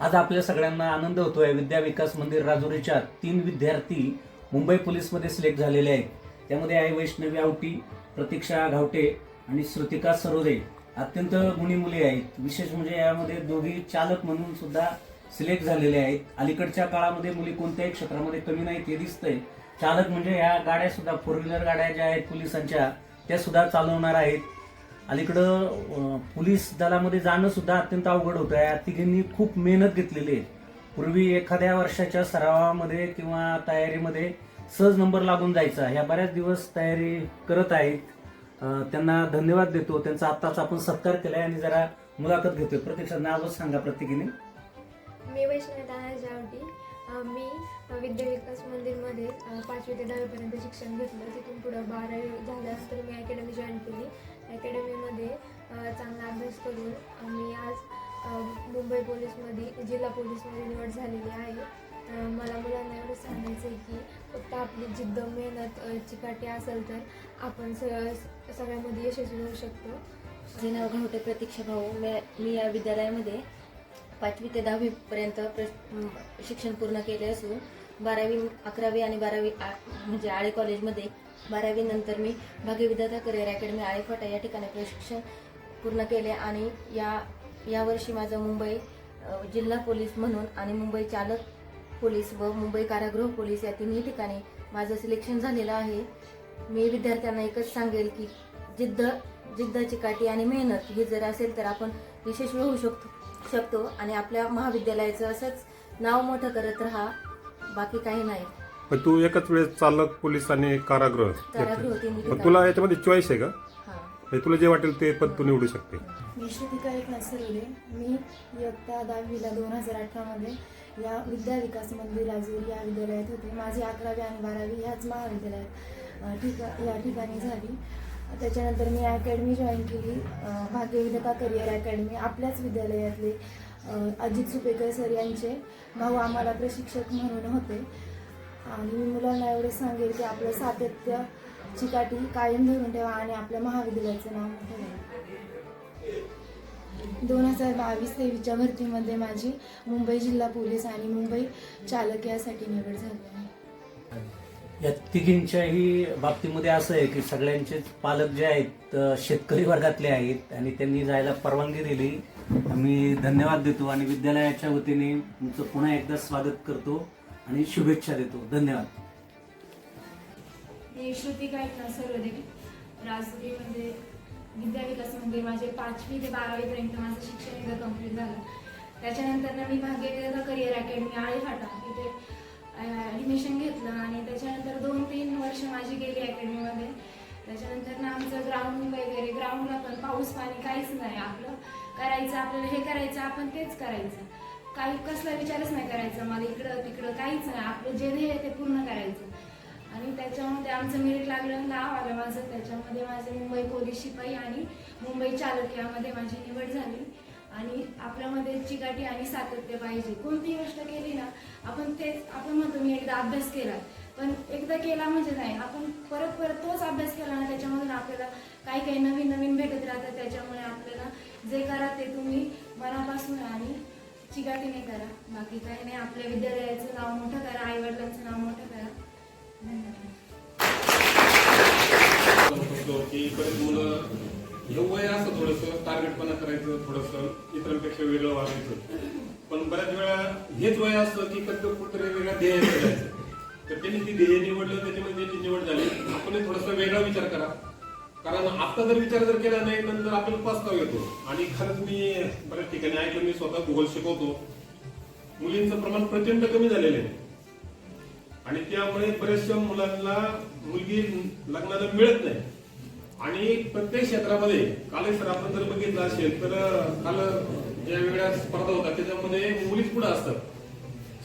आज आपल्या सगळ्यांना आनंद होतोय. विद्या विकास मंदिर राजुरीच्या तीन विद्यार्थी मुंबई पोलीसमध्ये सिलेक्ट झालेले आहेत. त्यामध्ये आहे वैष्णवी आवटी प्रतीक्षा घावटे आणि श्रुतिका सरोदे अत्यंत गुणी मुली आहेत. विशेष म्हणजे यामध्ये दोघी चालक म्हणून सुद्धा सिलेक्ट झालेले आहेत. अलीकडच्या काळामध्ये मुली कोणत्याही क्षेत्रामध्ये कमी नाहीत हे दिसतंय. चालक म्हणजे ह्या गाड्या सुद्धा फोर व्हीलर गाड्या ज्या आहेत पोलिसांच्या त्या सुद्धा चालवणार आहेत. अलीकडं पोलीस दलामध्ये जाणं सुद्धा अत्यंत अवघड होतं. आहे तिघींनी खूप मेहनत घेतलेली आहे. पूर्वी एखाद्या वर्षाच्या सरावामध्ये किंवा तयारीमध्ये सहज नंबर लागून जायचा. ह्या बऱ्याच दिवस तयारी करत आहेत. त्यांना धन्यवाद देतो. त्यांचा आत्ताच आपण सत्कार केलाय आणि जरा मुलाखत घेतोय. प्रत्यक्ष नावच सांगा प्रत्येकीने. मी वैष्णवी दादा मी विद्या विकास मंदिरमध्ये पाचवी ते दहावीपर्यंत शिक्षण घेतलं. तिथून पुढं बारावी झाल्यानंतर मी अकॅडमी जॉईन केली. अकॅडमीमध्ये चांगला अभ्यास करून मी आज मुंबई पोलीसमध्ये जिल्हा पोलीसमध्ये निवड झालेली आहे. मला मुलांना एवढं सांगायचं आहे की फक्त आपली जिद्द मेहनत चिकाटी असेल तर आपण स सगळ्यामध्ये यशस्वी होऊ शकतो. माझे नाव घावटे प्रतीक्षा भाऊ. मी मी या विद्यालयामध्ये पाचवी ते दहावीपर्यंत प्र शिक्षण पूर्ण केले असून बारावी अकरावी आणि बारावी आ म्हणजे आळे कॉलेजमध्ये बारावी नंतर मी भाग्यविधाता करिअर अकॅडमी आळेफाटा या ठिकाणी प्रशिक्षण पूर्ण केले आणि या यावर्षी माझं मुंबई जिल्हा पोलीस म्हणून आणि मुंबई चालक पोलीस व मुंबई कारागृह पोलीस या तिन्ही ठिकाणी माझं सिलेक्शन झालेलं आहे. मी विद्यार्थ्यांना एकच सांगेल की जिद्द जिद्द चिकाटी आणि मेहनत ही जर असेल तर आपण यशस्वी होऊ शकतो. शकतो आणि आपल्या महाविद्यालयाचं असंच नाव मोठं करत राहा बाकी काही नाही. पण तू एकच वेळेस चालक पोलीस आणि कारागृह. कारागृह पण. तुला याच्यामध्ये चॉईस आहे का? हां. म्हणजे तुला जे वाटेल ते पण तू निवडू शकते. मी श्रुतिका एकनाथ सरवडे मी इयत्ता दहावीला दोन हजार अठरामध्ये या विद्या विकास मंदिर राजूर या विद्यालयात होते. माझी अकरावी आणि बारावी ह्याच महाविद्यालयात अ, ठिका या ठिकाणी झाली. त्याच्यानंतर मी अकॅडमी जॉईन केली. भाग्यविधता करिअर अकॅडमी आपल्याच विद्यालयातले अजित सुपेकर सर यांचे. भाऊ आम्हाला प्रशिक्षक म्हणून होते. आणि मी मुलांना एवढे सांगेल की आपलं सातत्य चिकाटी कायम धरून ठेवा आणि आपल्या महाविद्यालयाचं नाव दोन हजार बावीस तेवीसच्या भरतीमध्ये माझी मुंबई जिल्हा पोलीस आणि मुंबई चालक यासाठी निवड झाली. आहे या तिघींच्याही बाबतीमध्ये असं आहे की सगळ्यांचेच पालक जे आहेत शेतकरी वर्गातले आहेत आणि त्यांनी जायला परवानगी दिली. आम्ही धन्यवाद देतो आणि विद्यालयाच्या वतीने तुमचं पुन्हा एकदा स्वागत करतो आणि शुभेच्छा देतो. धन्यवाद. मी श्रुतिका एकनाथ सर्वदे राजगिरीमध्ये विद्या विकास मंदिर माझे पाचवी ते बारावीपर्यंत माझं शिक्षण एकदा कंप्लीट झालं. त्याच्यानंतर मी भाग्यविधाता करिअर अकॅडमी आळे फाटा. तिथे ॲडमिशन घेतलं आणि त्याच्यानंतर दोन तीन वर्ष माझी गेली अकॅडमीमध्ये त्याच्यानंतर ना आमचं ग्राउंड वगैरे ग्राउंडला पण पाऊस पाणी काहीच नाही आपलं. करायचं आपल्याला हे करायचं आपण तेच करायचं. काही कसला विचारच नाही करायचा मला इकडं तिकडं काहीच नाही. आपलं जे ध्येय ते पूर्ण करायचं. आणि त्याच्यामध्ये आमचं मेरिट लागलं नाव आलं माझं. त्याच्यामध्ये माझं मुंबई पोलीस शिपाई आणि मुंबई चालक यामध्ये माझी निवड झाली. आणि आपल्यामध्ये चिकाटी आणि सातत्य पाहिजे. कोणतीही गोष्ट केली ना आपण तेच आपण म्हणतो मी एकदा अभ्यास केला. पण एकदा केला म्हणजे नाही. आपण परत परत तोच अभ्यास केला ना त्याच्यामधून आपल्याला काही काही नवीन नवीन भेटत राहतं त्याच्यामुळे आपल्याला जे करा ते तुम्ही मनापासून आणि चिकाटीने करा. बाकी काही नाही. आपल्या विद्यालयाचं नाव मोठं करा. आईवडिलांचं नाव मोठं करा. धन्यवाद. हे वय असतं थोडंसं टार्गेटपणा करायचं थोडंसं इतरांपेक्षा वेगळं वागायचं. पण बऱ्याच वेळा हेच वय असतं की कधी कुठेतरी वेगळा ध्येय करायचं तर त्यांनी ती ध्येय निवडलं त्याच्यामध्ये त्याची निवड झाली. आपण थोडासा वेगळा विचार करा. कारण आता जर विचार जर केला नाही नंतर आपल्याला पस्ताव येतो. आणि खरंच मी बऱ्याच ठिकाणी ऐकलं मी स्वतः भूगोल शिकवतो. मुलींचं प्रमाण प्रचंड कमी झालेलं आहे. आणि त्यामुळे बऱ्याचशा मुलांना मुलगी लग्नाला मिळत नाही. आणि प्रत्येक क्षेत्रामध्ये काल सर आपण जर बघितलं असेल तर काल ज्या वेगळ्या स्पर्धा होतात त्याच्यामध्ये मुलीच पुढे असतात.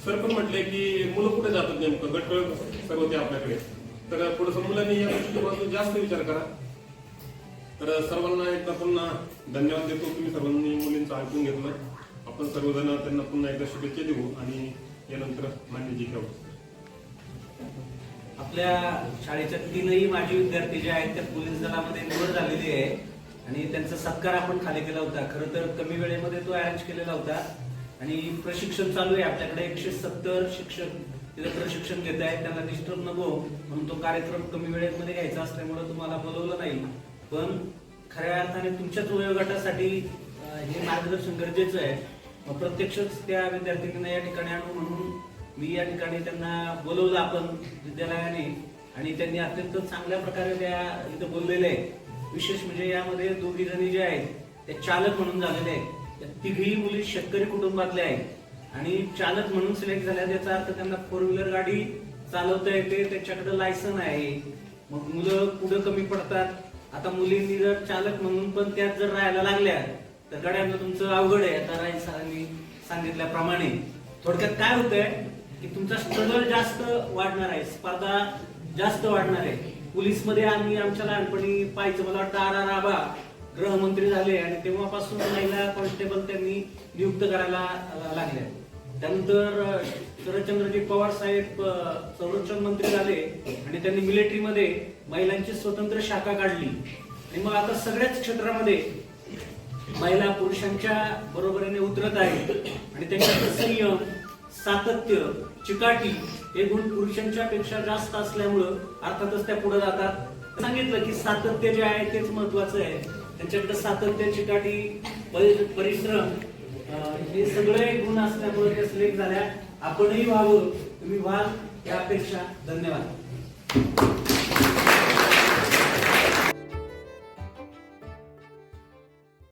सर पण म्हटले की मुलं कुठे जातात नेमकं? गट सर्व होते आपल्याकडे. तर थोडस मुलांनी या गोष्टीपासून जास्त विचार करा. तर सर्वांना एकदा पुन्हा धन्यवाद देतो. तुम्ही सर्वांनी मुलींचं ऐकून घेतलं आपण सर्वजण त्यांना पुन्हा एकदा शुभेच्छा देऊ आणि यानंतर मान्यजी जी आपल्या शाळेच्या तीनही माजी विद्यार्थी जे आहेत त्या पोलीस दलामध्ये निवड झालेली आहे. आणि त्यांचा सत्कार आपण खाली केला होता. खरं तर कमी वेळेमध्ये तो अरेंज केलेला होता. आणि प्रशिक्षण चालू आहे. आपल्याकडे एकशे सत्तर शिक्षक तिथे प्रशिक्षण घेत आहेत. त्यांना डिस्टर्ब नको. म्हणून तो कार्यक्रम कमी वेळेमध्ये घ्यायचा असल्यामुळे तुम्हाला बोलवलं नाही. पण खऱ्या अर्थाने तुमच्याच वयोगटासाठी हे मार्गदर्शन गरजेचं आहे. प्रत्यक्षच त्या विद्यार्थिनींना या ठिकाणी आणू म्हणून मी या ठिकाणी त्यांना बोलवलं आपण विद्यालयाने आणि त्यांनी अत्यंत चांगल्या प्रकारे त्या इथं बोललेले आहेत. विशेष म्हणजे यामध्ये दोघी जणी जे आहेत त्या चालक म्हणून झालेले आहेत. त्या तिघी मुली शेतकरी कुटुंबातल्या आहेत. आणि चालक म्हणून सिलेक्ट झाल्या त्याचा अर्थ त्यांना फोर व्हीलर गाडी चालवता येते त्याच्याकडे लायसन आहे. मग मुलं पुढे कमी पडतात. आता मुलींनी जर चालक म्हणून पण त्यात जर राहायला लागल्या तर गाड्यांना तुमचं अवघड आहे. आता राय सरांनी सांगितल्याप्रमाणे. थोडक्यात काय होतंय? की तुमचा स्ट्रगल जास्त वाढणार आहे स्पर्धा जास्त वाढणार आहे. पोलीसमध्ये आम्ही आमच्या लहानपणी पाहायचं मला वाटतं आर आर आबा गृहमंत्री झाले आणि तेव्हापासून महिला कॉन्स्टेबल त्यांनी नियुक्त करायला लागल्या. त्यानंतर शरदचंद्रजी पवार साहेब संरक्षण मंत्री झाले आणि त्यांनी मिलिटरीमध्ये महिलांची स्वतंत्र शाखा काढली. आणि मग आता सगळ्याच क्षेत्रामध्ये महिला पुरुषांच्या बरोबरीने उतरत आहेत आणि त्यांच्या संयम सातत्य चिकाटी हे गुण पुरुषांच्या पेक्षा जास्त असल्यामुळं अर्थातच त्या पुढे जातात. सांगितलं की सातत्य जे आहे तेच महत्वाचं आहे. त्यांच्याकडे सातत्य चिकाटी परि- परिश्रम हे सगळे गुण असल्यामुळे त्या सिलेक्ट झाल्या. आपणही व्हावं. तुम्ही व्हाल यापेक्षा धन्यवाद.